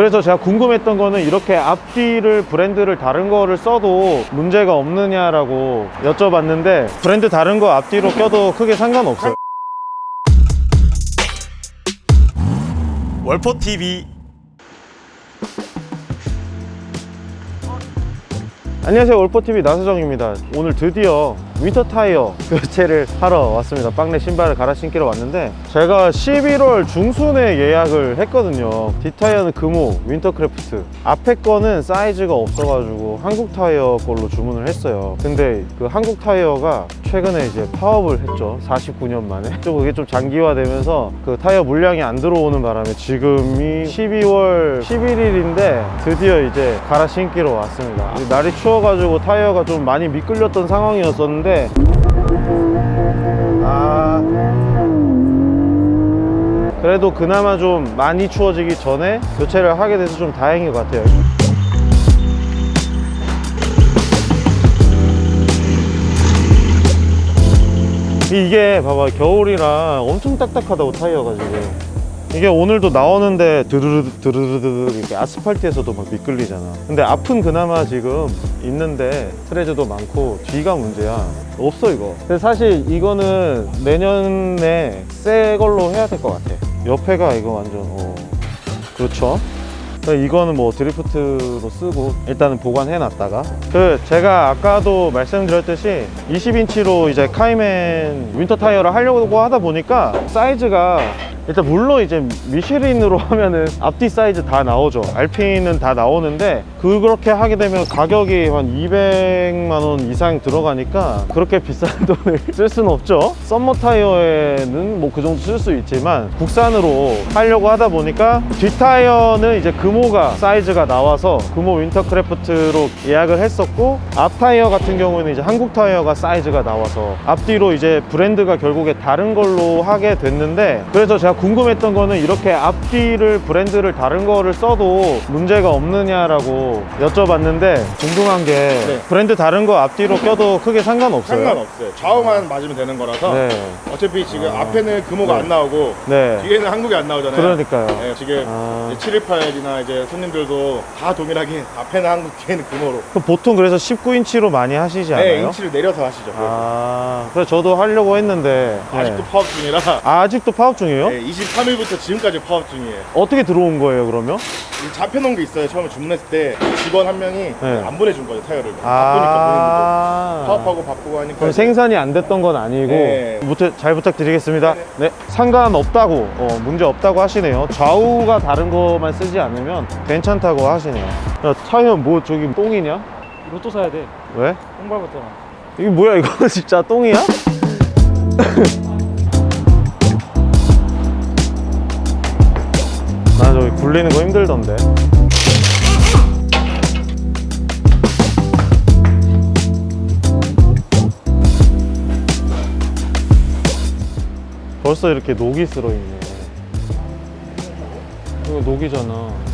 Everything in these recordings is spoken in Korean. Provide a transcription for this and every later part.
그래서 제가 궁금했던 거는 이렇게 앞뒤를 브랜드를 다른 거를 써도 문제가 없느냐라고 여쭤봤는데 브랜드 다른 거 앞뒤로 껴도 크게 상관없어요. 월포 TV 안녕하세요. 올포TV 나수정입니다. 오늘 드디어 윈터 타이어 교체를 하러 왔습니다. 빵내 신발을 갈아 신기로 왔는데 제가 11월 중순에 예약을 했거든요. 뒷타이어는 금호 윈터크래프트. 앞에 거는 사이즈가 없어가지고 한국 타이어 걸로 주문을 했어요. 근데 그 한국 타이어가 최근에 이제 파업을 했죠. 49년 만에. 좀 그게 좀 장기화되면서 그 타이어 물량이 안 들어오는 바람에 지금이 12월 11일인데 드디어 이제 갈아 신기로 왔습니다. 날이 추워가지고 타이어가 좀 많이 미끌렸던 상황이었었는데 아. 그래도 그나마 좀 많이 추워지기 전에 교체를 하게 돼서 좀 다행인 것 같아요. 이게 봐봐 겨울이라 엄청 딱딱하다고 타이어가 지금 이게 오늘도 나오는데 드르르 드르르드 이렇게 아스팔트에서도 막 미끌리잖아. 근데 앞은 그나마 지금 있는데 트레즈도 많고 뒤가 문제야. 없어 이거. 근데 사실 이거는 내년에 새 걸로 해야 될 것 같아. 옆에가 이거 완전 어. 그렇죠 이거는 뭐 드리프트로 쓰고 일단은 보관해 놨다가. 그 제가 아까도 말씀드렸듯이 20인치로 이제 카이맨 윈터 타이어를 하려고 하다 보니까 사이즈가 일단 물론 이제 미쉐린으로 하면은 앞뒤 사이즈 다 나오죠. 알핀은 다 나오는데 그렇게 하게 되면 가격이 한 200만 원 이상 들어가니까 그렇게 비싼 돈을 쓸 수는 없죠. 썸머 타이어에는 뭐 그 정도 쓸 수 있지만 국산으로 하려고 하다 보니까 뒷 타이어는 이제 금호가 사이즈가 나와서 금호 윈터크래프트로 예약을 했었고 앞 타이어 같은 경우는 이제 한국 타이어가 사이즈가 나와서 앞뒤로 이제 브랜드가 결국에 다른 걸로 하게 됐는데 그래서 제가 궁금했던 거는 이렇게 앞뒤를 브랜드를 다른 거를 써도 문제가 없느냐라고 여쭤봤는데 궁금한 게 네. 브랜드 다른 거 앞뒤로 껴도 크게 상관없어요. 상관없어요. 좌우만 맞으면 되는 거라서 네. 어차피 지금 앞에는 금호가 네. 안 나오고 네. 뒤에는 한국이 안 나오잖아요. 그러니까요. 네, 지금 아. 718이나 이제 손님들도 다 동일하게 앞에는 한국, 뒤에는 금호로. 그럼 보통 그래서 19인치로 많이 하시지 않아요? 네, 인치를 내려서 하시죠. 그래서. 아, 그래서 저도 하려고 했는데 아직도 네. 파업 중이라 아, 아직도 파업 중이에요? 네, 23일부터 지금까지 파업 중이에요. 어떻게 들어온 거예요, 그러면? 이 잡혀놓은 게 있어요. 처음에 주문했을 때 직원 한 명이 네. 안 보내준 거죠 타이어를. 바쁘니까 아, 본인도 파업하고 바쁘고 하니까. 그럼 생산이 안 됐던 건 아니고 네. 무튼 잘 부탁드리겠습니다. 네, 상관 없다고 어, 문제 없다고 하시네요. 좌우가 다른 것만 쓰지 않으면 괜찮다고 하시네요. 야, 타이어 뭐 저기 똥이냐? 로또 사야 돼. 왜? 똥 밟았잖아. 이게 뭐야 이거 진짜 똥이야? 나 저기 굴리는 거 힘들던데. 벌써 이렇게 녹이 쓸어 있네. 이거 녹이잖아.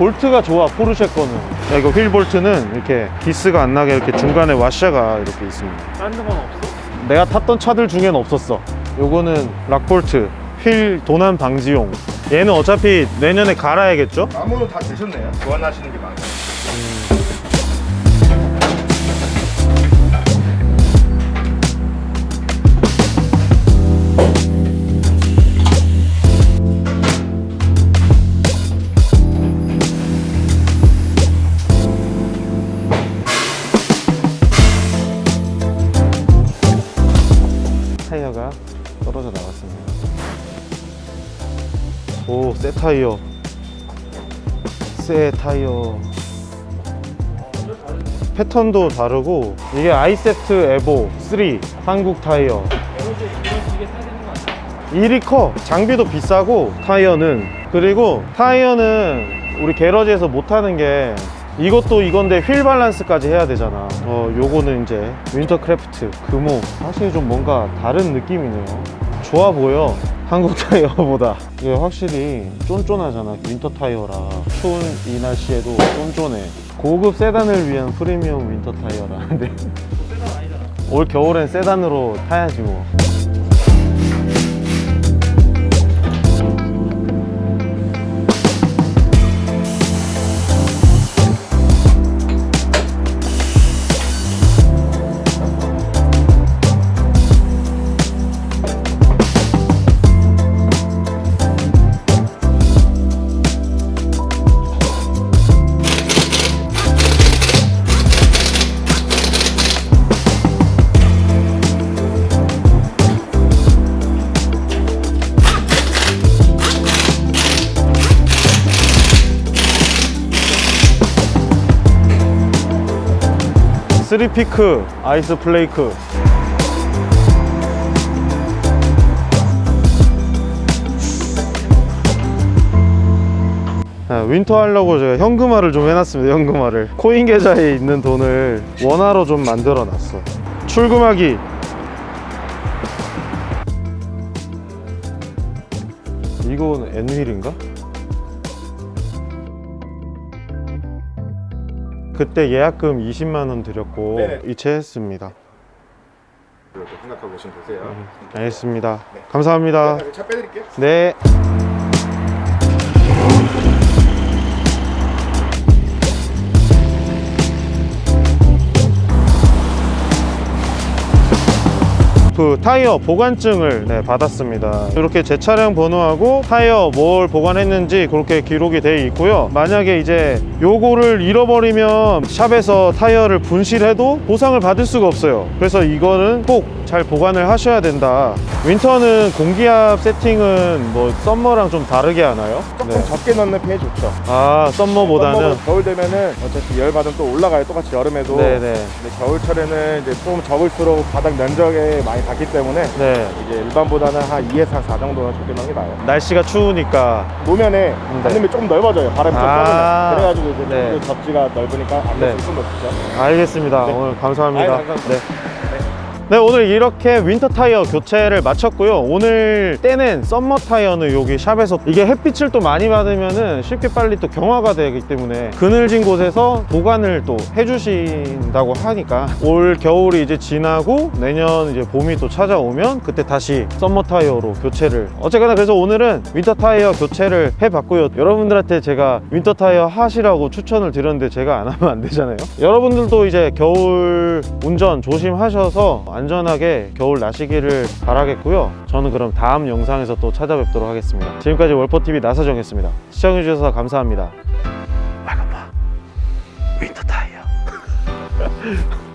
볼트가 좋아 포르쉐 거는. 야, 이거 휠 볼트는 이렇게 기스가 안 나게 이렇게 중간에 와샤가 이렇게 있습니다. 다른 데건 없어? 내가 탔던 차들 중엔 없었어. 요거는 락볼트, 휠 도난 방지용. 얘는 어차피 내년에 갈아야겠죠? 나무는 다 되셨네요. 교환하시는 게 많아요. 타이어가 떨어져 나갔습니다. 오, 새 타이어. 새 타이어. 패턴도 다르고 이게 아이세트 에보 3 한국 타이어. 일이 커 장비도 비싸고 타이어는 그리고 타이어는 우리 게러지에서 못하는 게 이것도 이건데 휠 밸런스까지 해야 되잖아. 어 요거는 이제 윈터크래프트 금호. 확실히 좀 뭔가 다른 느낌이네요. 좋아 보여 한국 타이어보다. 이게 확실히 쫀쫀하잖아 윈터 타이어라. 추운 이 날씨에도 쫀쫀해. 고급 세단을 위한 프리미엄 윈터 타이어라는데. 올 겨울엔 세단으로 타야지 뭐 3피크 아이스 플레이크. 아, 윈터 하려고 제가 현금화를 좀 해놨습니다 현금화를. 코인 계좌에 있는 돈을 원화로 좀 만들어 놨어 출금하기. 이건 엔휠인가? 그때 예약금 20만 원 드렸고 네네. 이체했습니다 이렇게 생각하고 계시면 되세요. 알겠습니다 감사합니다 네, 차 빼드릴게요. 네. 그 타이어 보관증을 네, 받았습니다. 이렇게 제 차량 번호하고 타이어 뭘 보관했는지 그렇게 기록이 돼 있고요. 만약에 이제 요거를 잃어버리면 샵에서 타이어를 분실해도 보상을 받을 수가 없어요. 그래서 이거는 꼭 잘 보관을 하셔야 된다. 윈터는 공기압 세팅은 뭐 썸머랑 좀 다르게 하나요? 조금 적게 넣는 편이 좋죠. 아 썸머보다는 겨울 되면은 어차피 열 받으면 또 올라가요. 똑같이 여름에도. 네네 근데 겨울철에는 이제 좀 적을수록 바닥 면적에 많이 닿기 때문에 네 이제 일반보다는 한 2에서 4 정도는 적게 넣는 게 나아요. 날씨가 추우니까 노면에 네. 닿는 좀 넓어져요. 바람이 좀 아. 떠면. 그래가지고 이제 네. 좀 접지가 넓으니까 안 네. 있는 거죠. 알겠습니다. 네. 오늘 감사합니다. 아유, 감사합니다. 네. 네, 오늘 이렇게 윈터 타이어 교체를 마쳤고요. 오늘 떼낸 썸머 타이어는 여기 샵에서 이게 햇빛을 또 많이 받으면은 쉽게 빨리 또 경화가 되기 때문에 그늘진 곳에서 보관을 또 해주신다고 하니까 올 겨울이 이제 지나고 내년 이제 봄이 또 찾아오면 그때 다시 썸머 타이어로 교체를 어쨌거나 그래서 오늘은 윈터 타이어 교체를 해봤고요. 여러분들한테 제가 윈터 타이어 하시라고 추천을 드렸는데 제가 안 하면 안 되잖아요. 여러분들도 이제 겨울 운전 조심하셔서 안전하게 겨울 나시기를 바라겠고요. 저는 그럼 다음 영상에서 또 찾아뵙도록 하겠습니다. 지금까지 월퍼TV 나서정했습니다. 시청해주셔서 감사합니다. 빨간마 윈터 타이어